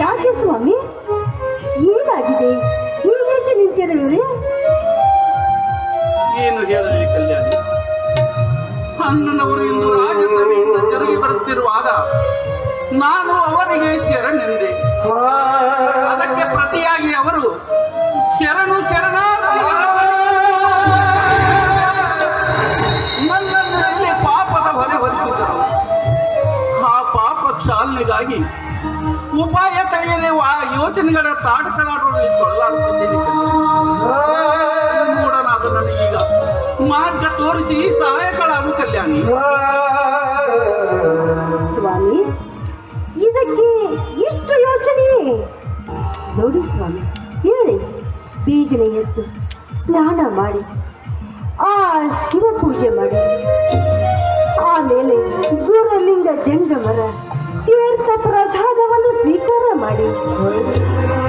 ಯಾಕೆ ಸ್ವಾಮಿ? ಏನಾಗಿದೆ? ಹೀಗೇಕೆ ನಿಂತಿರುವಿರಿ ಏನು ಹೇಳಲಿ ಕಲ್ಯಾಣಿ? ಅಣ್ಣನವರು ಇಂದು ರಾಜಸಭೆಯಿಂದ ಜರುಗಿ ಬರುತ್ತಿರುವಾಗ ನಾನು ಅವರಿಗೆ ಶರಣೆಂದೆ. ಅದಕ್ಕೆ ಉಪಾಯ ತಿಳಿಯದೆ ಯೋಚನೆಗಳ ತಾಟ ತೊಳಲಾಡುತ್ತಿದ್ದೇನೆ. ಮೂಢನಾದ ಮಾರ್ಗ ತೋರಿಸಿ ಸಹಾಯಕಳಾಗು ಕಲ್ಯಾಣಿ. ಸ್ವಾಮಿ, ಇದಕ್ಕೆ ಎಷ್ಟು ಯೋಚನೆ? ನೋಡಿ ಸ್ವಾಮಿ, ಹೇಳಿ. ಬೇಗನೆ ಎತ್ತು ಸ್ನಾನ ಮಾಡಿ, ಆ ಶಿವ ಪೂಜೆ ಮಾಡಿ, ಆಮೇಲೆ ಗುರುಲಿಂಗ ಜಂಗಮರ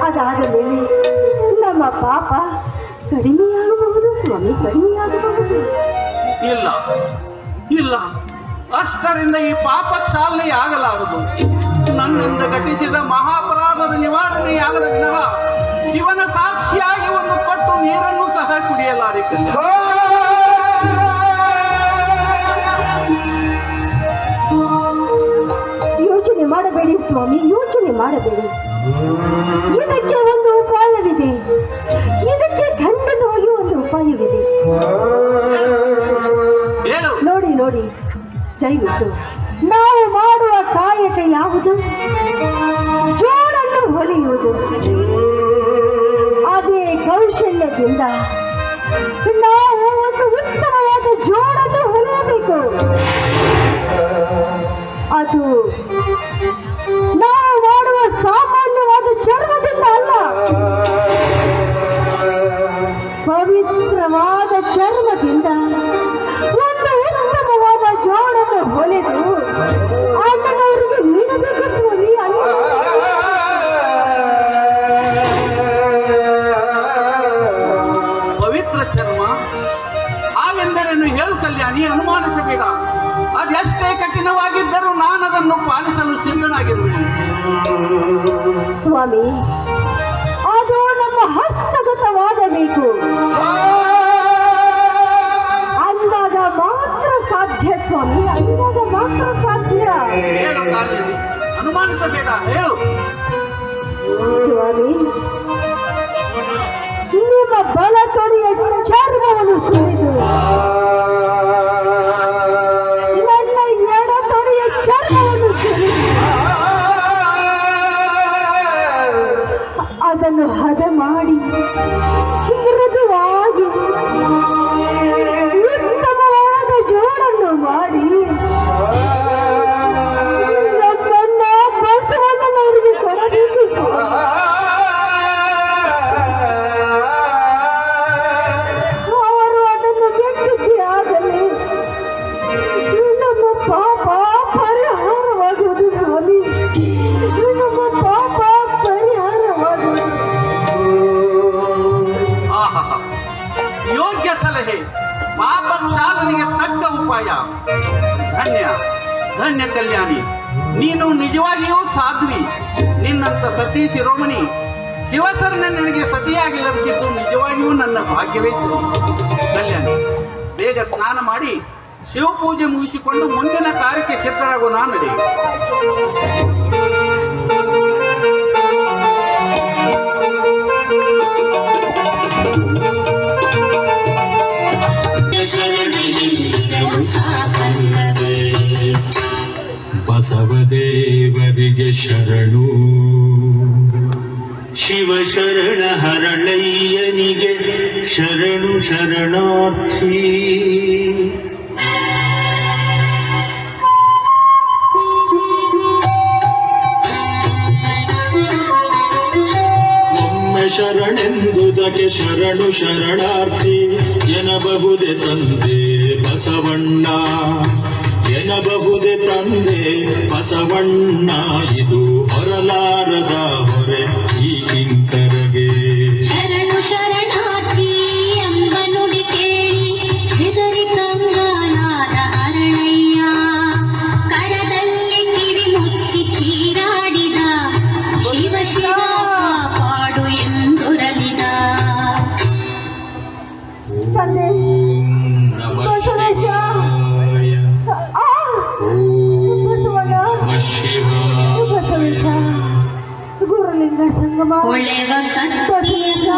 ಅದಾದ ಮೇಲೆ ನಮ್ಮ ಪಾಪ ಕಡಿಮೆಯಾಗಬಹುದು ಸ್ವಾಮಿ ಕಡಿಮೆಯಾಗಬಹುದು. ಇಲ್ಲ ಇಲ್ಲ. ಅಷ್ಟರಿಂದ ಈ ಪಾಪ ಕ್ಷಾಲನೆ ಆಗಲಾರದು ನನ್ನಿಂದ ಘಟಿಸಿದ ಮಹಾಪರಾಧದ ನಿವಾರಣೆಯಾಗದ ವಿನಃ ಶಿವನ ಸಾಕ್ಷಿಯಾಗಿ ಒಂದು ಪಟ್ಟು ನೀರನ್ನು ಸಹ ಕುಡಿಯಲಾರೆ ಕೌಶಲ್ಯದಿಂದ ನಾವು ಒಂದು ಉತ್ತಮವಾದ ಜೋಡನ್ನು ಹೊಲಿಯಬೇಕು. ಅದು ನಾವು ಸ್ವಾಮಿ ಅದು ನಮ್ಮ ಹಸ್ತಗತವಾಗಬೇಕು ಅಂದಾಗ ಮಾತ್ರ ಸಾಧ್ಯ ಸ್ವಾಮಿ ಅಂದಾಗ ಮಾತ್ರ ಸಾಧ್ಯ. ಅನುಮಾನಿಸಬೇಡ ಹೇಳು. ಸ್ವಾಮಿ ನಿಮ್ಮ ಬಲ ತೊಡೆಯ ಚರ್ಮವನ್ನು ಧನ್ಯ. ಧನ್ಯ ಕಲ್ಯಾಣಿ. ನೀನು ನಿಜವಾಗಿಯೂ ಸಾಧ್ವಿ. ನಿನ್ನಂತ ಸತಿ ಶಿರೋಮಣಿ. ಶಿವಸರನ ನನಗೆ ಸತಿಯಾಗಿ ಲಭಿಸಿದ್ದು ನಿಜವಾಗಿಯೂ ನನ್ನ ಭಾಗ್ಯವೇ ಸರಿ. ಕಲ್ಯಾಣಿ, ಬೇಗ ಸ್ನಾನ ಮಾಡಿ ಶಿವಪೂಜೆ ಮುಗಿಸಿಕೊಂಡು ಮುಂದಿನ ಕಾರ್ಯಕ್ಕೆ ಸಿದ್ಧರಾಗೋಣ ನಡೆ. ಬಸವದೇವರಿಗೆ ಶರಣು. ಶಿವ ಶರಣ ಹರಳಯ್ಯನಿಗೆ ಶರಣು ಶರಣಾರ್ಥಿ. ಶರಣೆಂದುದಕ್ಕೆ ಶರಣು ಶರಣಾರ್ಥಿ ಎನ್ನಬಹುದೇ ತಂದೆ ಬಸವಣ್ಣ. ಎನ್ನಬಹುದೇ ತಂದೆ ಬಸವಣ್ಣ ಇದು ಹೊರಲಾರದು. உலக கத்தியதா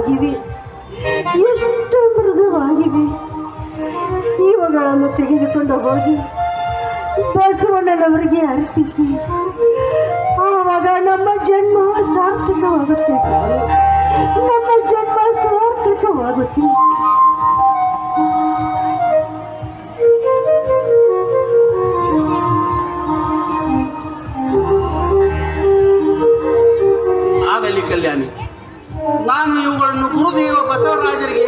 ಮೃದುವಾಗಿವೆ ಎಷ್ಟು ಈ ಇವುಗಳನ್ನು ತೆಗೆದುಕೊಂಡು ಹೋಗಿ ಬಸವಣ್ಣನವರಿಗೆ ಅರ್ಪಿಸಿ. ಆವಾಗ ನಮ್ಮ ಜನ್ಮ ಸಾರ್ಥಕವಾಗುತ್ತೆ ಸರ್. ನಮ್ಮ ಜನ್ಮ ಸಾರ್ಥಕವಾಗುತ್ತೆ. ಆಗಲಿ ಕಲ್ಯಾಣಿ. ನಾನು ಇವುಗಳನ್ನು ಗುರುದೇವ ಬಸವರಾಜರಿಗೆ